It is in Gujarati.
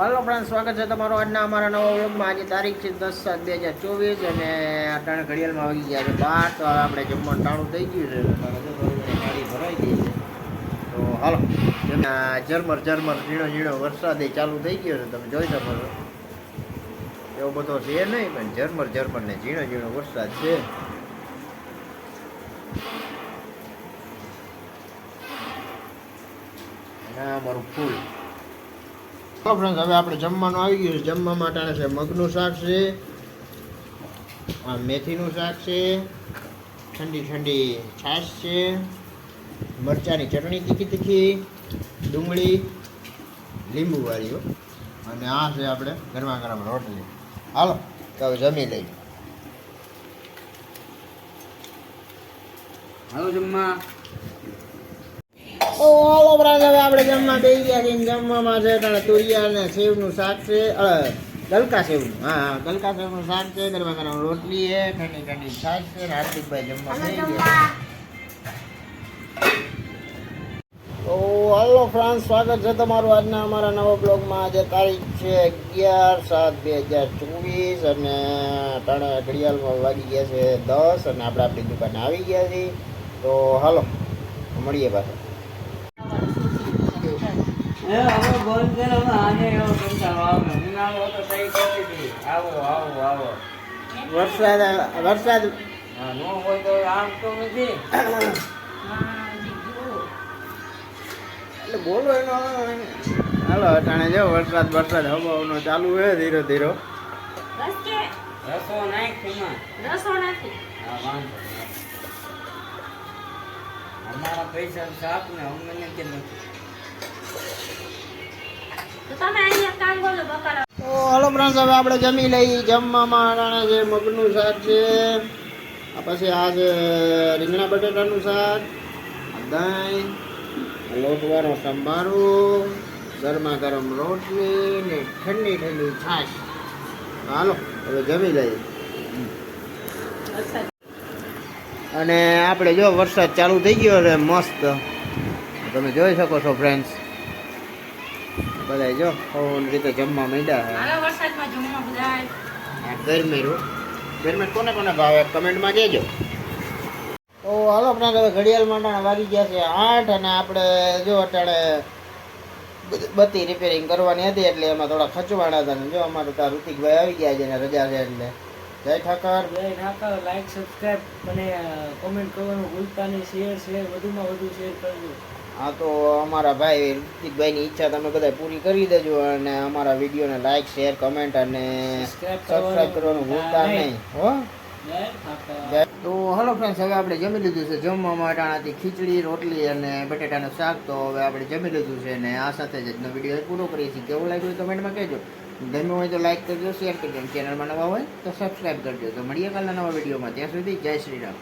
હાલો ફ્રેન્ડ સ્વાગત છે તમારો આજના અમારા નવા વ્લોગમાં. આજે તારીખ છે દસ સાત બે હજાર ચોવીસ અને ત્રણ ઘડિયાળમાં વાગી ગયા છે બાર. તો આપણે જમવાનું ટાણું થઈ ગયું છે. ગાડી ભરાઈ ગઈ છે. તો હાલો ઝરમર ઝરમર, ઝીણો ઝીણો વરસાદ ચાલુ થઈ ગયો છે. તમે જોઈ શકો છો. એવો બધો છે નહીં, પણ ઝરમર ઝરમર ને ઝીણો ઝીણો વરસાદ છે. ના મારું ફૂલ. તો ફ્રેન્ડ હવે આપણે જમવાનું આવી ગયું છે. જમવા માટે છે મગનું શાક છે, આ મેથીનું શાક છે, ઠંડી ઠંડી છાશ છે, મરચાંની ચટણી તીખી તીખી, ડુંગળી લીંબુવાળીઓ અને આ છે આપણે ગરમા ગરમ રોટલી. હાલો, તો હવે જમી લઈએ. હાલો જમવા. ઓ, હાલો ફ્રેન્ડ હવે આપણે જમવા બેસી ગયા છીએ જમવામાં છે તાણે તુરિયા અને સેવનું શાક છે ગલકા સેવનું. હા હા, ગલકા સેવનું શાક છે ગરમા ગરમ રોટલી છે, ઠંડી ઠંડી છાશ છે હાર્દિકભાઈ જમવા બેસી ગયા તો હાલો ફ્રાન્સ, સ્વાગત છે તમારું આજના અમારા નવા બ્લોગમાં. આજે તારીખ છે અગિયાર સાત બે હજાર ચોવીસ અને ત્રણ ઘડિયાળમાં વાગી ગયા છે દસ અને આપણે આપણી દુકાને આવી ગયા છીએ. તો હાલો, મળીએ પાછા. હવે બંધ કરો એવો કંટાળો આવે. ઉનાળો આવો આવો આવો વરસાદ વરસાદ હા નો હોય તો આમ તો નથી. એટલે બોલો એનો હાલો અટાણે જો વરસાદ વરસાદ હવાનો ચાલુ છે ધીરો ધીરો. રસો નાખ હા વાંધો અમારા પૈસા સાપ ને અમને કે નથી? તો હાલો ફ્રેન્ડ્સ હવે આપણે જમી લઈ જમવામાં અટાણે છે મગનું શાક છે પછી આ છે રીંગણા બટેટાનું શાક દહીં લોટવાળો સંભારો ગરમા ગરમ રોટલી ને ઠંડી ઠંડી છાશ. હાલો હવે જમી લઈએ. અને આપણે જો વરસાદ ચાલુ થઈ ગયો છે મસ્ત. તમે જોઈ શકો છો ફ્રેન્ડ્સ. બધા જો પવન રીતે જમવા માંડ્યા છે ગરમેરું ગરમેર કોને કોને ભાવે? કમેન્ટમાં કહેજો. તો હાલો આપણે હવે ઘડિયાળ માટે વાગી ગયા છે આઠ અને આપણે જો અટાણે બધ- બત્તી રિપેરિંગ કરવાની હતી એટલે એમાં થોડા ખચવાડા હતા ને જો અમારે ત્યાં ઋતિકભાઈ આવી ગયા છે ને રજા છે એટલે. જય ઠાકર. જય ઠાકર લાઈક સબસ્ક્રાઈબ અને કોમેન્ટ કરવાનું ભૂલતા નહીં શેર શેર વધુમાં વધુ શેર કરજો. હા તો અમારા ભાઈ ઋતિકભાઈની ઈચ્છા તમે બધા પૂરી કરી દેજો અને અમારા વિડીયોને લાઈક શેર કમેન્ટ અને સબસ્ક્રાઇબ કરવાનું ભૂલતા નહીં. હો? તો હલો ફ્રેન્ડ્સ હવે આપણે જમી લીધું છે. જમવા માટાણાથી ખીચડી રોટલી અને બટેટાનું શાક તો હવે આપણે જમી લીધું છે અને આ સાથે જ આજનો વીડિયો પૂરો કરીએ છીએ. કેવું લાગ્યું કમેન્ટમાં કહેજો. ગમ્યું હોય તો લાઈક કરજો શેર કરજો ચેનલમાં નવા હોય તો સબસ્ક્રાઈબ કરજો. તો મળીએ કાલના નવા વિડીયોમાં. ત્યાં સુધી જય શ્રી રામ.